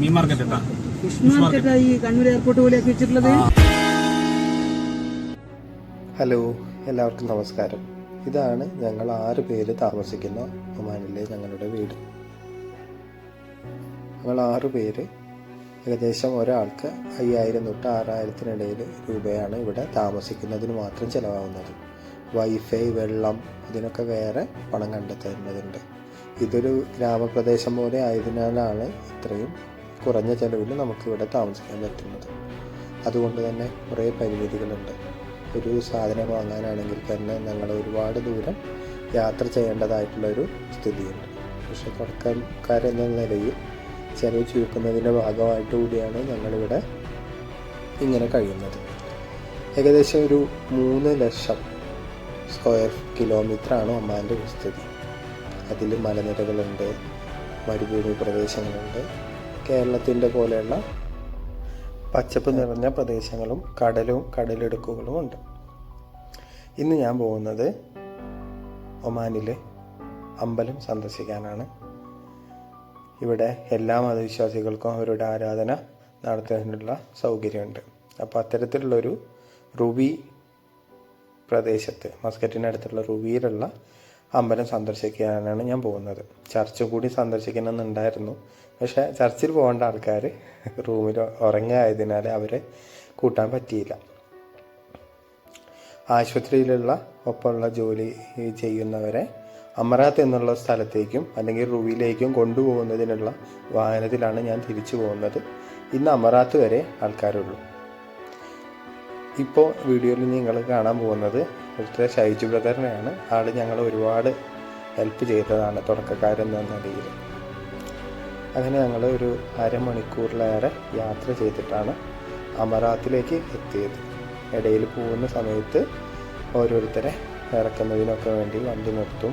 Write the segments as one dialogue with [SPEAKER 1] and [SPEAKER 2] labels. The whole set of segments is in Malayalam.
[SPEAKER 1] മീൻ മാർക്കറ്റ് ഇട്ടാ
[SPEAKER 2] ഫിഷ് മാർക്കറ്റാ ഈ കണ്ണൂർ എയർപോർട്ട് പോലെയൊക്കെ വെച്ചിട്ടുള്ളത്.
[SPEAKER 3] ഹലോ എല്ലാവർക്കും നമസ്കാരം. ഇതാണ് ഞങ്ങൾ ആറ് പേര് താമസിക്കുന്ന ഒമാനിലെ ഞങ്ങളുടെ വീട്. ഞങ്ങൾ ആറ് പേര് ഏകദേശം ഒരാൾക്ക് അയ്യായിരം തൊട്ട് ആറായിരത്തിനിടയിൽ രൂപയാണ് ഇവിടെ താമസിക്കുന്നതിന് മാത്രം ചിലവാകുന്നത്. വൈഫൈ വെള്ളം ഇതിനൊക്കെ വേറെ പണം കണ്ടെത്തേണ്ടതുണ്ട്. ഇതൊരു ഗ്രാമപ്രദേശം പോലെ ആയതിനാലാണ് ഇത്രയും കുറഞ്ഞ ചിലവിൽ നമുക്കിവിടെ താമസിക്കാൻ പറ്റുന്നത്. അതുകൊണ്ട് തന്നെ കുറേ പരിമിതികളുണ്ട്. ഒരു സാധനം വാങ്ങാനാണെങ്കിൽ തന്നെ ഞങ്ങൾ ഒരുപാട് ദൂരം യാത്ര ചെയ്യേണ്ടതായിട്ടുള്ള ചെയ്യേണ്ടതായിട്ടുള്ളൊരു സ്ഥിതിയുണ്ട്. പക്ഷെ തുടക്കക്കാരെന്ന നിലയിൽ ചെലവ് ചുരുക്കുന്നതിന്റെ ഭാഗമായിട്ട് കൂടിയാണ് ഞങ്ങളിവിടെ ഇങ്ങനെ കഴിയുന്നത്. ഏകദേശം ഒരു മൂന്ന് ലക്ഷം സ്ക്വയർ കിലോമീറ്ററാണ് ഒമാന്റെ വിസ്തൃതി അതിൽ മലനിരകളുണ്ട് മരുഭൂമി പ്രദേശങ്ങളുണ്ട്. കേരളത്തിന്റെ പോലെയുള്ള പച്ചപ്പ് നിറഞ്ഞ പ്രദേശങ്ങളും കടലും കടലിടുക്കുകളും ഉണ്ട്. ഇന്ന് ഞാൻ പോകുന്നത് ഒമാനിലെ അമ്പലം സന്ദർശിക്കാനാണ്. ഇവിടെ എല്ലാ മതവിശ്വാസികൾക്കും അവരുടെ ആരാധന നടത്തുന്നതിനുള്ള സൗകര്യമുണ്ട്. അപ്പോൾ അത്തരത്തിലുള്ളൊരു റുബി പ്രദേശത്ത് മസ്കറ്റിനടുത്തുള്ള റുബിയിലുള്ള അമ്പലം സന്ദർശിക്കാനാണ് ഞാൻ പോകുന്നത്. ചർച്ച് കൂടി സന്ദർശിക്കണമെന്നുണ്ടായിരുന്നു. പക്ഷേ ചർച്ചിൽ പോകേണ്ട ആൾക്കാർ റൂമിൽ ഉറങ്ങായതിനാൽ അവരെ കൂട്ടാൻ പറ്റിയില്ല. ആശുപത്രിയിലുള്ള ഒപ്പമുള്ള ജോലി ചെയ്യുന്നവരെ അമറാത്ത് എന്നുള്ള സ്ഥലത്തേക്കും അല്ലെങ്കിൽ റുവിയിലേക്കും കൊണ്ടുപോകുന്നതിനുള്ള വാഹനത്തിലാണ് ഞാൻ തിരിച്ചു പോകുന്നത്. ഇന്ന് അമറാത്ത് വരെ ആൾക്കാരുള്ളൂ. ഇപ്പോൾ വീഡിയോയിൽ നിങ്ങൾ കാണാൻ പോകുന്നത് ഇവിടുത്തെ ഷൈജു ബ്രദറിനെയാണ് ആൾ ഞങ്ങൾ ഒരുപാട് ഹെൽപ്പ് ചെയ്തതാണ് തുടക്കക്കാരെന്ന നിലയിൽ അങ്ങനെ ഞങ്ങൾ ഒരു അരമണിക്കൂറിലേറെ യാത്ര ചെയ്തിട്ടാണ് അമറാത്തിലേക്ക് എത്തിയത്. ഇടയിൽ പോകുന്ന സമയത്ത് ഓരോരുത്തരെ ഇറക്കുന്നതിനൊക്കെ വേണ്ടി വണ്ടി നിർത്തും.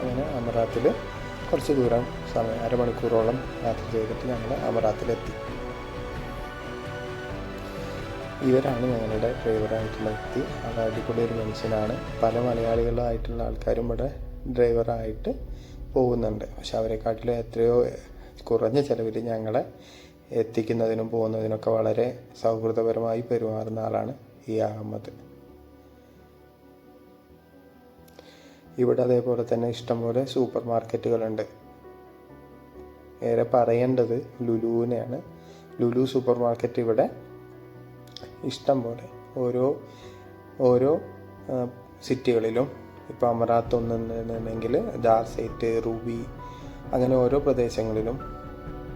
[SPEAKER 3] അങ്ങനെ അമറാത്തിൽ കുറച്ച് ദൂരം സമയം അരമണിക്കൂറോളം യാത്ര ചെയ്തിട്ട് ഞങ്ങൾ അമറാത്തിലെത്തി. ഇവരാണ് ഞങ്ങളുടെ ഡ്രൈവറായിട്ടുള്ള വ്യക്തി. അത് അടിപൊളി ഒരു മനുഷ്യനാണ്. പല മലയാളികളായിട്ടുള്ള ആൾക്കാരും ഇവിടെ ഡ്രൈവറായിട്ട് പോകുന്നുണ്ട്. പക്ഷെ അവരെക്കാട്ടിലും എത്രയോ കുറഞ്ഞ ചിലവിൽ ഞങ്ങളെ എത്തിക്കുന്നതിനും പോകുന്നതിനൊക്കെ വളരെ സൗഹൃദപരമായി പെരുമാറുന്ന ആളാണ് ഈ അഹമ്മദ്. ഇവിടെ അതേപോലെ തന്നെ ഇഷ്ടംപോലെ സൂപ്പർ മാർക്കറ്റുകളുണ്ട് ഏറെ പറയേണ്ടത് ലുലുവിനെയാണ്. ലുലു സൂപ്പർ മാർക്കറ്റ് ഇവിടെ ഇഷ്ടം പോലെ. ഓരോ ഓരോ സിറ്റികളിലും ഇപ്പോൾ അമറാത്ത് ഒന്നുണ്ടെങ്കിൽ ജാർസൈറ്റ് റൂബി അങ്ങനെ ഓരോ പ്രദേശങ്ങളിലും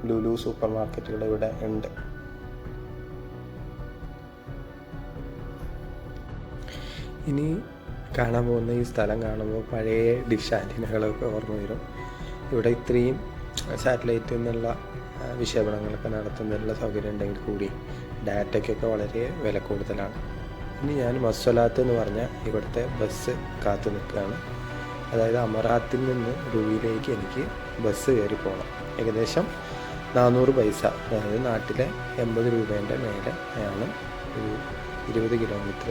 [SPEAKER 3] ലുലു സൂപ്പർ മാർക്കറ്റുകൾ ഇവിടെ ഉണ്ട്. ഇനി കാണാൻ പോകുന്ന ഈ സ്ഥലം കാണുമ്പോൾ പഴയ ഡിഷ് ആന്റിനകളൊക്കെ ഓർമ്മ വരും. ഇവിടെ ഇത്രയും സാറ്റലൈറ്റിൽ നിന്നുള്ള വിക്ഷേപണങ്ങളൊക്കെ നടത്തുന്നതിനുള്ള സൗകര്യം ഉണ്ടെങ്കിൽ കൂടി ഡാറ്റയ്ക്കൊക്കെ വളരെ വില കൂടുതലാണ്. ഇനി ഞാൻ മസ്വലാത്ത് എന്ന് പറഞ്ഞ ഇവിടുത്തെ ബസ് കാത്തു നിൽക്കുകയാണ്. അതായത് അമറാത്തിൽ നിന്ന് രൂപയിലേക്ക് എനിക്ക് ബസ് കയറി പോകണം. ഏകദേശം നാനൂറ് പൈസ അതായത് നാട്ടിലെ എൺപത് രൂപേന്റെ മേലെ ആണ് ഒരു ഇരുപത് കിലോമീറ്റർ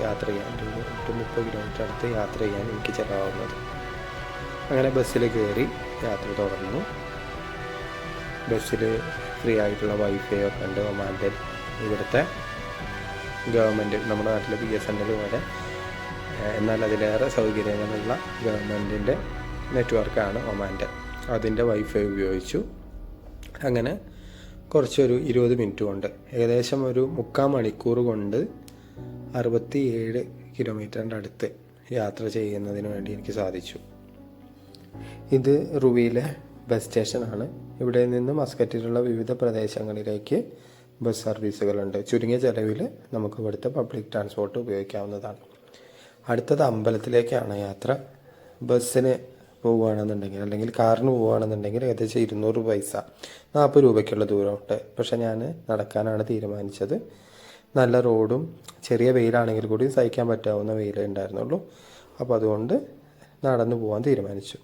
[SPEAKER 3] യാത്ര ചെയ്യാൻ ഒരു മുപ്പത് കിലോമീറ്റർ അടുത്ത് യാത്ര ചെയ്യാൻ എനിക്ക് ചിലവാകുന്നത്. അങ്ങനെ ബസ്സിൽ കയറി യാത്ര തുടർന്നു. ബസ്സിൽ ഫ്രീ ആയിട്ടുള്ള വൈഫൈ ഒക്കെ ഉണ്ട് ഒമാന്റെ ഇവിടുത്തെ ഗവൺമെന്റ് നമ്മുടെ നാട്ടിലെ ബി എസ് എൻ എൽ പോലെ എന്നാൽ അതിലേറെ സൗകര്യങ്ങളുള്ള ഗവൺമെന്റിന്റെ നെറ്റ്വർക്കാണ് ഒമാന്റെ. അതിന്റെ വൈഫൈ ഉപയോഗിച്ചു. അങ്ങനെ കുറച്ചൊരു ഇരുപത് മിനിറ്റ് കൊണ്ട് ഏകദേശം ഒരു മുക്കാൽ മണിക്കൂർ കൊണ്ട് അറുപത്തി ഏഴ് കിലോമീറ്ററിന്റെ അടുത്ത് യാത്ര ചെയ്യുന്നതിന് വേണ്ടി എനിക്ക് സാധിച്ചു. ഇത് റുവിയിലെ ബസ് സ്റ്റേഷനാണ്. ഇവിടെ നിന്ന് മസ്കറ്റിലുള്ള വിവിധ പ്രദേശങ്ങളിലേക്ക് ബസ് സർവീസുകളുണ്ട്. ചുരുങ്ങിയ ചെലവിൽ നമുക്ക് ഇവിടുത്തെ പബ്ലിക് ട്രാൻസ്പോർട്ട് ഉപയോഗിക്കാവുന്നതാണ്. അടുത്തത് അമ്പലത്തിലേക്കാണ് യാത്ര. ബസ്സിന് പോവുകയാണെന്നുണ്ടെങ്കിൽ അല്ലെങ്കിൽ കാറിന് പോവുകയാണെന്നുണ്ടെങ്കിൽ ഏകദേശം ഇരുന്നൂറ് പൈസ. നാൽപ്പത് രൂപയ്ക്കുള്ള ദൂരമുണ്ട്. പക്ഷേ ഞാൻ നടക്കാനാണ് തീരുമാനിച്ചത്. നല്ല റോഡും ചെറിയ വെയിലാണെങ്കിൽ കൂടി സഹിക്കാൻ പറ്റാവുന്ന വെയിലേ ഉണ്ടായിരുന്നുള്ളൂ. അപ്പോൾ അതുകൊണ്ട് നടന്നു പോകാൻ തീരുമാനിച്ചു.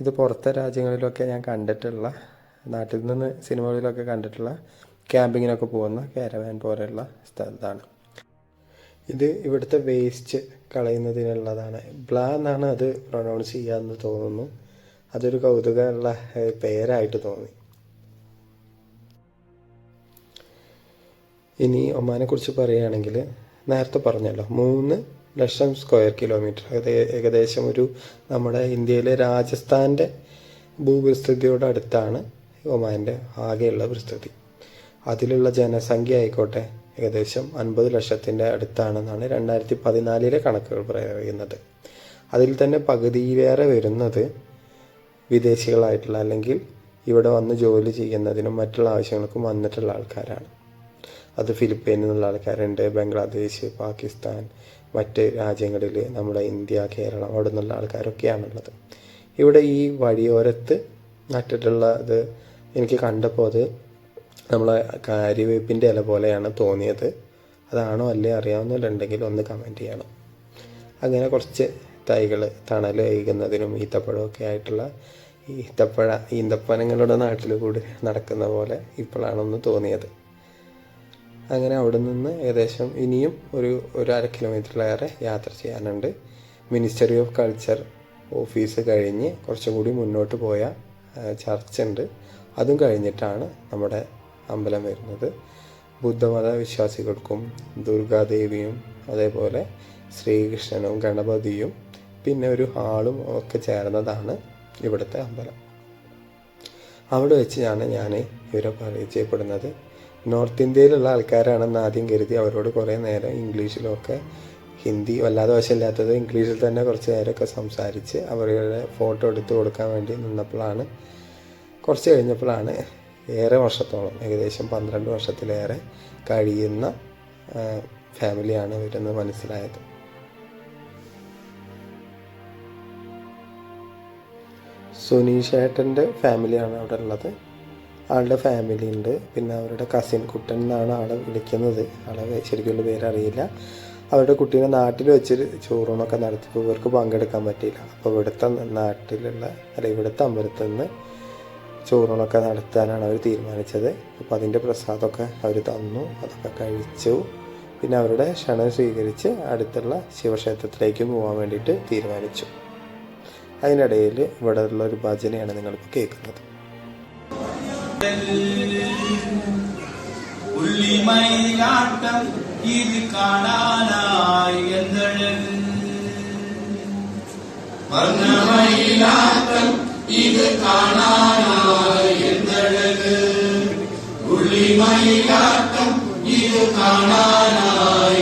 [SPEAKER 3] ഇത് പുറത്തെ രാജ്യങ്ങളിലൊക്കെ ഞാൻ കണ്ടിട്ടുള്ള നാട്ടിൽ നിന്ന് സിനിമകളിലൊക്കെ കണ്ടിട്ടുള്ള ക്യാമ്പിങ്ങിനൊക്കെ പോകുന്ന കാരവാൻ പോലെയുള്ള സ്ഥലത്താണ്. ഇത് ഇവിടുത്തെ വേസ്റ്റ് കളയുന്നതിനുള്ളതാണ്. ബ്ലാ എന്നാണ് അത് പ്രൊനൗൺസ് ചെയ്യാമെന്ന് തോന്നുന്നു. അതൊരു കൗതുകമുള്ള പേരായിട്ട് തോന്നി. ഇനി ഒമാനെ കുറിച്ച് പറയുകയാണെങ്കിൽ നേരത്തെ പറഞ്ഞല്ലോ മൂന്ന് ലക്ഷം സ്ക്വയർ കിലോമീറ്റർ അത് ഏകദേശം ഒരു നമ്മുടെ ഇന്ത്യയിലെ രാജസ്ഥാന്റെ ഭൂവിസ്തൃതിയോട് അടുത്താണ് ഒമാന്റെ ആകെയുള്ള വിസ്തൃതി അതിലുള്ള ജനസംഖ്യ ആയിക്കോട്ടെ ഏകദേശം അൻപത് ലക്ഷത്തിന്റെ അടുത്താണെന്നാണ് രണ്ടായിരത്തി പതിനാലിലെ കണക്കുകൾ പറയുന്നത്. അതിൽ തന്നെ പകുതിയിലേറെ വരുന്നത് വിദേശികളായിട്ടുള്ള അല്ലെങ്കിൽ ഇവിടെ വന്ന് ജോലി ചെയ്യുന്നതിനും മറ്റുള്ള ആവശ്യങ്ങൾക്കും വന്നിട്ടുള്ള ആൾക്കാരാണ്. അത് ഫിലിപ്പീനിൽ നിന്നുള്ള ആൾക്കാരുണ്ട് ബംഗ്ലാദേശ് പാകിസ്ഥാൻ മറ്റ് രാജ്യങ്ങളിൽ നമ്മുടെ ഇന്ത്യ കേരളം അവിടെ നിന്നുള്ള ആൾക്കാരൊക്കെയാണുള്ളത്. ഇവിടെ ഈ വഴിയോരത്ത് നട്ടിട്ടുള്ളത് എനിക്ക് കണ്ടപ്പോൾ അത് നമ്മളെ കാര്യവേപ്പിന്റെ ഇല പോലെയാണ് തോന്നിയത്. അതാണോ അല്ലേ അറിയാവുന്നവരുണ്ടെങ്കിൽ ഒന്ന് കമന്റ് ചെയ്യണം. അങ്ങനെ കുറച്ച് തൈകൾ തണൽ വൈകുന്നതിനും ഈത്തപ്പഴമൊക്കെ ആയിട്ടുള്ള ഈത്തപ്പഴ ഈന്തപ്പനങ്ങളുടെ നാട്ടിൽ കൂടി നടക്കുന്ന പോലെ ഇപ്പോഴാണൊന്ന് തോന്നിയത്. അങ്ങനെ അവിടെ നിന്ന് ഏകദേശം ഇനിയും ഒരു ഒരു അര കിലോമീറ്ററിലേറെ യാത്ര ചെയ്യാനുണ്ട്. മിനിസ്റ്ററി ഓഫ് കൾച്ചർ ഓഫീസ് കഴിഞ്ഞ് കുറച്ചും കൂടി മുന്നോട്ട് പോയ ചർച്ച് ഉണ്ട് അതും കഴിഞ്ഞിട്ടാണ് നമ്മുടെ അമ്പലം വരുന്നത്. ബുദ്ധമത വിശ്വാസികൾക്കും ദുർഗാദേവിയും അതേപോലെ ശ്രീകൃഷ്ണനും ഗണപതിയും പിന്നെ ഒരു ഹാളും ഒക്കെ ചേർന്നതാണ് ഇവിടുത്തെ അമ്പലം. അവിടെ വെച്ചാണ് ഞാൻ ഇവരെ പരിചയപ്പെടുന്നത്. നോർത്ത് ഇന്ത്യയിലുള്ള ആൾക്കാരാണെന്ന് ആദ്യം കരുതി അവരോട് കുറേ നേരം ഇംഗ്ലീഷിലൊക്കെ ഹിന്ദി വല്ലാതെ വശമില്ലാത്തത് ഇംഗ്ലീഷിൽ തന്നെ കുറച്ച് നേരമൊക്കെ സംസാരിച്ച് അവരുടെ ഫോട്ടോ എടുത്ത് കൊടുക്കാൻ വേണ്ടി നിന്നപ്പോഴാണ് കുറച്ച് കഴിഞ്ഞപ്പോഴാണ് ഏറെ വർഷത്തോളം ഏകദേശം പന്ത്രണ്ട് വർഷത്തിലേറെ കഴിയുന്ന ഫാമിലിയാണ് ഇവരെന്ന് മനസ്സിലായത്. സുനീഷേട്ടന്റെ ഫാമിലിയാണ് അവിടെ ഉള്ളത്. ആളുടെ ഫാമിലി ഉണ്ട്. പിന്നെ അവരുടെ കസിൻ കുട്ടൻ എന്നാണ് ആളെ വിളിക്കുന്നത്. ആളെ ശരിക്കുള്ള പേരറിയില്ല. അവരുടെ കുട്ടീനെ നാട്ടിൽ വെച്ച് ചോറൂണൊക്കെ നടത്തിയപ്പോൾ ഇവർക്ക് പങ്കെടുക്കാൻ പറ്റിയില്ല. അപ്പോൾ ഇവിടുത്തെ നാട്ടിലുള്ള അല്ല ഇവിടുത്തെ അമ്പലത്തിൽ നിന്ന് ചോറൂണൊക്കെ നടത്താനാണ് അവർ തീരുമാനിച്ചത്. അപ്പോൾ അതിന്റെ പ്രസാദമൊക്കെ അവർ തന്നു അതൊക്കെ കഴിച്ചു. പിന്നെ അവരുടെ ക്ഷണം സ്വീകരിച്ച് അടുത്തുള്ള ശിവക്ഷേത്രത്തിലേക്ക് പോകാൻ വേണ്ടിയിട്ട് തീരുമാനിച്ചു. അതിനിടയിൽ ഇവിടെയുള്ള ഒരു ഭജനയാണ് നിങ്ങളിപ്പോൾ കേൾക്കുന്നത്.
[SPEAKER 4] ഉള്ളിമയിലാട്ടം ഇത് കാണാനായി എന്തഴക് ഇത് കാണാനായി ഉള്ളിമയിലാട്ടം ഇത് കാണാനായി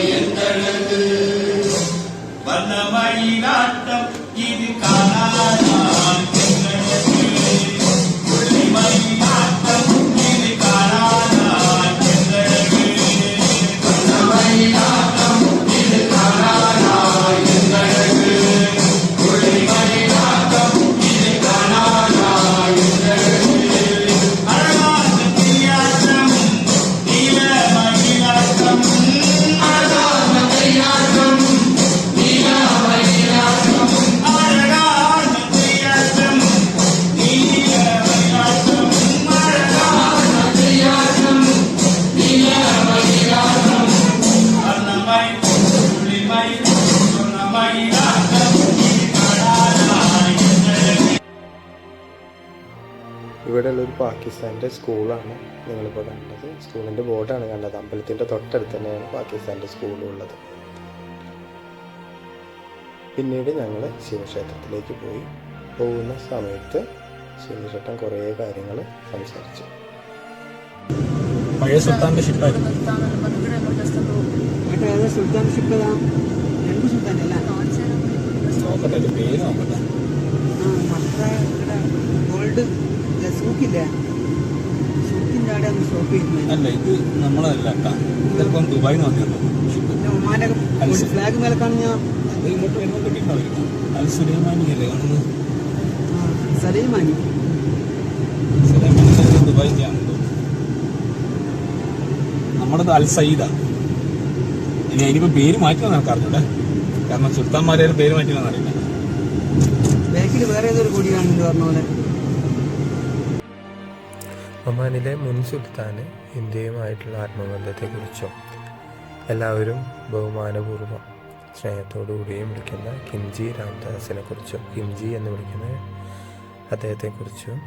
[SPEAKER 3] ഇവിടെയുള്ളൊരു പാകിസ്ഥാന്റെ സ്കൂളാണ് നിങ്ങളിപ്പോൾ കണ്ടത്. സ്കൂളിന്റെ ബോർഡാണ് കണ്ടത്. അമ്പലത്തിന്റെ തൊട്ടടുത്ത് തന്നെയാണ് പാകിസ്ഥാന്റെ സ്കൂളുള്ളത് പിന്നീട് ഞങ്ങൾ ശിവക്ഷേത്രത്തിലേക്ക് പോയി. പോകുന്ന സമയത്ത് ശിവചട്ടൻ കുറേ കാര്യങ്ങൾ സംസാരിച്ചു.
[SPEAKER 1] പഴയ
[SPEAKER 2] സുൽത്താൻ సూకిല്ലേ സൂക്കിന്റെ അവിടെ ഒന്ന് സ്റ്റോപ്പ് ചെയ്യുന്നത്
[SPEAKER 1] അല്ല ഇത് നമ്മളല്ല ചിലപ്പം ദുബായി.
[SPEAKER 2] ഫ്ലാഗ് മേലെ കാണുന്ന
[SPEAKER 1] ഇങ്ങോട്ട് വരുമ്പോൾ അൽ സുലൈമാനി. അല്ലേ കാണുന്നത്
[SPEAKER 2] സലീമാനി
[SPEAKER 1] സുലൈമാനി ദുബായിന്റെ ആണെന്ന് അൽ സയ്യിദ. ഇനി അതിനിപ്പോ പേര് മാറ്റി എനിക്ക് അറിഞ്ഞൂടെ കാരണം സുൽത്താൻമാരെ പേര് മാറ്റി അറിയില്ല.
[SPEAKER 2] ബാക്കിൽ വേറെ ഏതൊരു കൂടിയാണെന്ന് പറഞ്ഞ പോലെ.
[SPEAKER 3] ഒമാനിലെ മുൻ സുൽത്താന് ഇന്ത്യയുമായിട്ടുള്ള ആത്മബന്ധത്തെക്കുറിച്ചും എല്ലാവരും ബഹുമാനപൂർവം സ്നേഹത്തോടു കൂടിയും വിളിക്കുന്ന കിംജി രാംദാസിനെ കുറിച്ചും കിംജി എന്ന് വിളിക്കുന്ന അദ്ദേഹത്തെക്കുറിച്ചും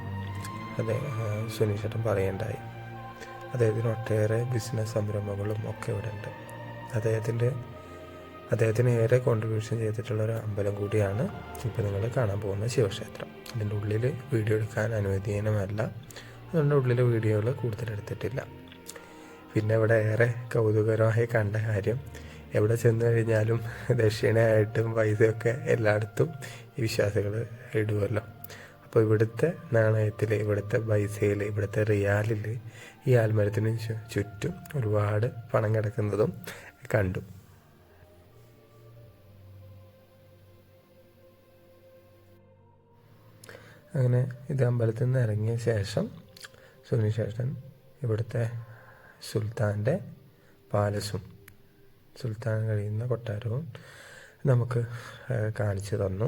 [SPEAKER 3] അതെ സുനീഷേട്ടൻ പറയേണ്ടായി. അദ്ദേഹത്തിന് ഒട്ടേറെ ബിസിനസ് സംരംഭങ്ങളും ഒക്കെ ഇവിടെ ഉണ്ട് അദ്ദേഹത്തിന്റെ അദ്ദേഹത്തിന് ഏറെ കോൺട്രിബ്യൂഷൻ ചെയ്തിട്ടുള്ള ഒരു അമ്പലം കൂടിയാണ് ഇപ്പോൾ നിങ്ങൾ കാണാൻ പോകുന്ന ശിവക്ഷേത്രം. അതിന്റെ ഉള്ളിൽ വീഡിയോ എടുക്കാൻ അനുവദീനമല്ല അതുകൊണ്ട് ഉള്ളിലെ വീഡിയോകൾ കൂടുതൽ എടുത്തിട്ടില്ല. പിന്നെ ഇവിടെ ഏറെ കൗതുകരമായി കണ്ട കാര്യം എവിടെ ചെന്ന് കഴിഞ്ഞാലും ദക്ഷിണയായിട്ടും പൈസയൊക്കെ എല്ലായിടത്തും ഈ വിശ്വാസികൾ ഇടുമല്ലോ അപ്പോൾ ഇവിടുത്തെ നാണയത്തിൽ ഇവിടുത്തെ പൈസയിൽ ഇവിടുത്തെ റിയാലിൽ ഈ ആൽമരത്തിന് ചുറ്റും ഒരുപാട് പണം കിടക്കുന്നതും കണ്ടു. അങ്ങനെ ഇത് അമ്പലത്തിൽ നിന്ന് ഇറങ്ങിയ ശേഷം സുനിശേഷൻ ഇവിടുത്തെ സുൽത്താന്റെ പാലസും സുൽത്താൻ കഴിയുന്ന കൊട്ടാരവും നമുക്ക് കാണിച്ചു തന്നു.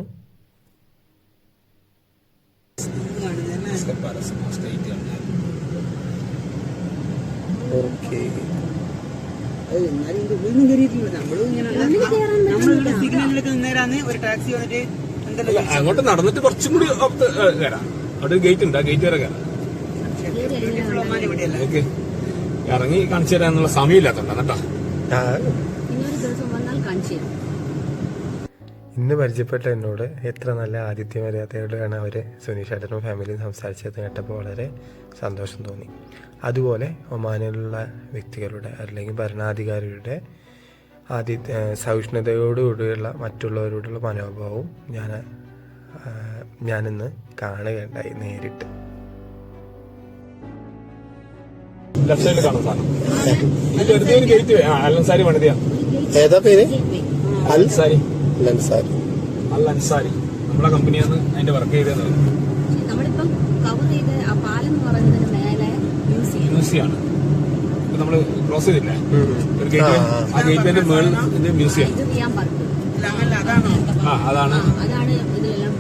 [SPEAKER 3] ഓക്കെ.
[SPEAKER 2] എന്നാലും ഉള്ളിൽ കയറിയിട്ടില്ല. നമ്മളും ഇങ്ങനെ നമ്മളിവിടെ സിഗ്നലിലൊക്കെ നിന്നേരാന്ന് ഒരു ടാക്സി വന്നിട്ട്
[SPEAKER 1] അങ്ങോട്ട് നടന്നിട്ട് കുറച്ചും കൂടി കയറാം. അവിടെ ഗേറ്റ് ഉണ്ട് ആ ഗേറ്റ് വരെ കയറാം. ഇറങ്ങി കാണിച്ചു തരാനുള്ള സമയമില്ലാത്തതുകൊണ്ട് കേട്ടോ.
[SPEAKER 3] ഇന്ന് പരിചയപ്പെട്ട എന്നോട് എത്ര നല്ല ആതിഥ്യ മര്യാദയോടെയാണ് അവർ സുനീഷേട്ടനും ഫാമിലിയും സംസാരിച്ചത് കേട്ടപ്പോൾ വളരെ സന്തോഷം തോന്നി. അതുപോലെ ഒമാനിലുള്ള വ്യക്തികളുടെ അല്ലെങ്കിൽ ഭരണാധികാരിയുടെ ആതി സഹിഷ്ണുതയോടുകൂടിയുള്ള മറ്റുള്ളവരോടുള്ള മനോഭാവവും ഞാൻ ഞാനിന്ന് കാണുകയുണ്ടായി നേരിട്ട്.
[SPEAKER 1] ലെഫ്റ്റ് സൈഡിൽ കാണുന്ന സാധനം. ഇതിന്റെ വെറുതെ ഒരു ഗേറ്റ് അലൻസാരി പണിതിയാ.
[SPEAKER 3] ഏതാ പേര്?
[SPEAKER 1] അൽസാരി
[SPEAKER 3] ലൻസാരി
[SPEAKER 1] അൽ? അൻസാരി നമ്മളെ കമ്പനിയാണ് അതിന്റെ വർക്ക് ചെയ്തത്.
[SPEAKER 5] നമ്മളിപ്പം കവർ ചെയ്ത് ആ പാലം എന്ന് പറയുന്നതിന് മേലെ മ്യൂസിയം
[SPEAKER 1] മ്യൂസിയാണ് ഇപ്പൊ നമ്മൾ ക്രോസ് ചെയ്തില്ലേ? ഒരു ഗേറ്റ് ആ ഗേറ്റിന്റെ മേളിൽ ഇത് മ്യൂസിയം
[SPEAKER 5] ഇത് ചെയ്യാൻ
[SPEAKER 2] അങ്ങനല്ല
[SPEAKER 1] ആ അതാണ്.
[SPEAKER 5] അതാണ് ഇതിലെല്ലാം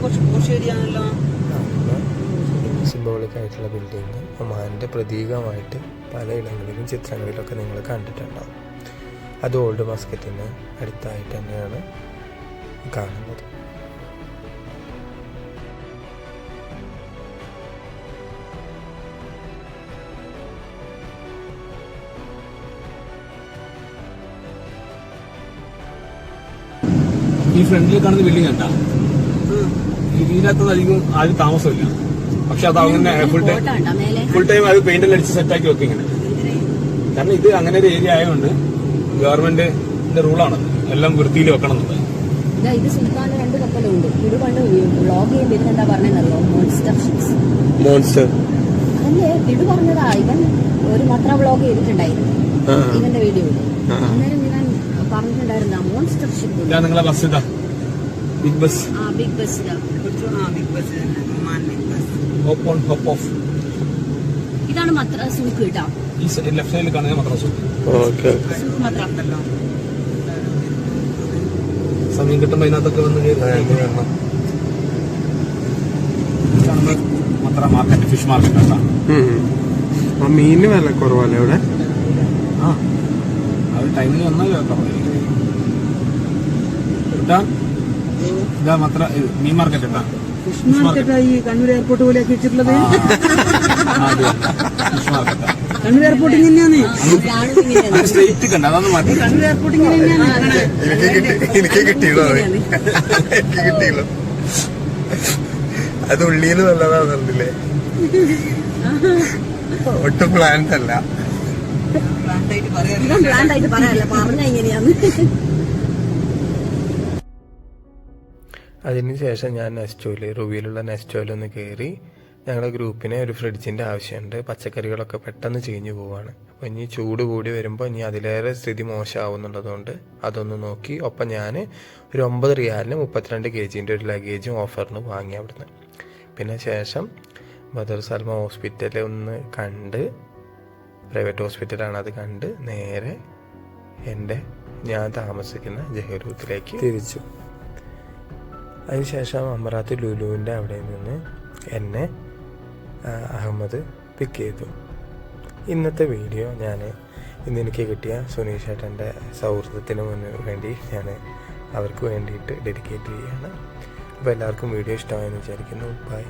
[SPEAKER 2] കുറച്ച് പോഷേരിയാണല്ലോ
[SPEAKER 3] ആയിട്ടുള്ള ബിൽഡിങ് ഒമാന്റെ പ്രതീകമായിട്ട് പലയിടങ്ങളിലും ചിത്രങ്ങളിലൊക്കെ നിങ്ങൾ കണ്ടിട്ടുണ്ടാവും. അത് ഓൾഡ് മസ്കറ്റിന് അടുത്തായിട്ട് തന്നെയാണ് കാണുന്നത്.
[SPEAKER 1] ഈ ഫ്രണ്ടിൽ കാണുന്ന ബിൽഡിംഗ് കണ്ട ഇതിനകത്ത് അധികം ആരും താമസമില്ല. പക്ഷെ അത് അങ്ങനെ ഫുൾ ടൈം ഫുൾ ടൈം അത് പെയിന്റ് അടിച്ച് സെറ്റാക്കി വെക്കും ഇങ്ങനെ. കാരണം ഇത് അങ്ങനെ ഒരു ഏരിയ ആയതുകൊണ്ട് ഗവൺമെന്റിന്റെ റൂളാണ് എല്ലാം വൃത്തിയിൽ വെക്കണം എന്നുള്ളത്.
[SPEAKER 5] ഇത് രണ്ട് കപ്പലുണ്ട്. ഇത് പണ്ട് വ്ളോഗ് ചെയ്യുമ്പോൾ എന്താ പറഞ്ഞതെന്നറിയോ മോൺസ്റ്റർ പറഞ്ഞതാ. ഇവൻ ഒരു മത്ര വ്ളോഗ് ചെയ്തിട്ടുണ്ടായിരുന്നു. ഇവന്റെ വീഡിയോയിൽ അന്നേരം ഇവൻ പറഞ്ഞിട്ടുണ്ടായിരുന്ന മോൺസ്റ്റർ ഷിപ്പ്
[SPEAKER 1] ഇതാ നിങ്ങളെ ബസ് ഇതാ. ബിഗ് ബസ്
[SPEAKER 5] ആ ബിഗ് ബസ്
[SPEAKER 2] ആ ബിഗ് ബസ് തന്നെ
[SPEAKER 1] ഹോപ്പ് ഓൺ ഹോപ്പ് ഓഫ്
[SPEAKER 5] ഇതാണ് മത്ര സൂക്ക് കേട്ടോ.
[SPEAKER 1] ഈ ലെഫ്റ്റ് സൈഡിൽ കാണുന്ന മദ്രാസ്
[SPEAKER 3] ഓക്കെ.
[SPEAKER 5] സൂക്ക് മത്ര
[SPEAKER 2] ഉണ്ടല്ലോ
[SPEAKER 1] സമയം കിട്ടുമ്പോ അതിനകത്തൊക്കെ വന്ന് കയറി കാണണം ഇതാണ് മത്ര മാർക്കറ്റ് ഫിഷ് മാർക്കറ്റ്
[SPEAKER 3] ആ മീനിന് വില കുറവല്ലേ ഇവിടെ
[SPEAKER 1] ആ അത് ടൈമിൽ വന്നാൽ കുറവായിരിക്കും. ഇതാ മാത്ര മത്ര മീൻ മാർക്കറ്റ് ഇട്ടാ
[SPEAKER 2] ഫിഷ് മാർക്കറ്റാ ഈ കണ്ണൂർ എയർപോർട്ട് വെച്ചിട്ടുള്ളത് കണ്ണൂർ
[SPEAKER 1] സ്ട്രേറ്റ് കണ്ട അതൊന്നും മാറ്റി.
[SPEAKER 2] കണ്ണൂർ എയർപോർട്ട്
[SPEAKER 3] എനിക്ക് കിട്ടി എനിക്ക് കിട്ടിയല്ലോ അത്. ഉള്ളിന്ന് നല്ലതാണെന്നില്ലേ ഒട്ടും പ്ലാന്റ് അല്ല.
[SPEAKER 2] പറയാറില്ല.
[SPEAKER 5] ഇവൻ ആയിട്ട് പറയാനല്ല പറഞ്ഞ എങ്ങനെയാന്ന്
[SPEAKER 3] അതിനുശേഷം ഞാൻ നെസ്റ്റോയിൽ റുവിയിലുള്ള നെസ്റ്റോയിൽ ഒന്ന് കയറി ഞങ്ങളുടെ ഗ്രൂപ്പിന് ഒരു ഫ്രിഡ്ജിന്റെ ആവശ്യമുണ്ട്. പച്ചക്കറികളൊക്കെ പെട്ടെന്ന് ചീഞ്ഞു പോവാണ്. അപ്പോൾ ഇനി ചൂട് കൂടി വരുമ്പോൾ ഇനി അതിലേറെ സ്ഥിതി മോശമാവുന്നുള്ളതുകൊണ്ട് അതൊന്ന് നോക്കി. ഒപ്പം ഞാൻ ഒരു ഒമ്പത് റിയാലിന് മുപ്പത്തിരണ്ട് കെ ജിന്റെ ഒരു ലഗേജും ഓഫറിന് വാങ്ങി അവിടുന്ന്. പിന്നെ ശേഷം ബദർ സൽമ ഹോസ്പിറ്റലിൽ ഒന്ന് കണ്ട് പ്രൈവറ്റ് ഹോസ്പിറ്റലാണ് അത് കണ്ട് നേരെ എന്റെ ഞാൻ താമസിക്കുന്ന ജഹരൂത്തിലേക്ക് തിരിച്ചു. അതിനുശേഷം അമറാത്ത് ലുലുവിന്റെ അവിടെ നിന്ന് എന്നെ അഹമ്മദ് പിക്ക് ചെയ്തു. ഇന്നത്തെ വീഡിയോ ഞാൻ ഇന്ന് എനിക്ക് കിട്ടിയ സുനീഷ് ഏട്ടന്റെ സൗഹൃദത്തിന് മുന്നിൽ വേണ്ടി ഞാൻ അവർക്ക് വേണ്ടിയിട്ട് ഡെഡിക്കേറ്റ് ചെയ്യുകയാണ്. അപ്പോൾ എല്ലാവർക്കും വീഡിയോ ഇഷ്ടമായെന്ന് വിചാരിക്കുന്നു. ബൈ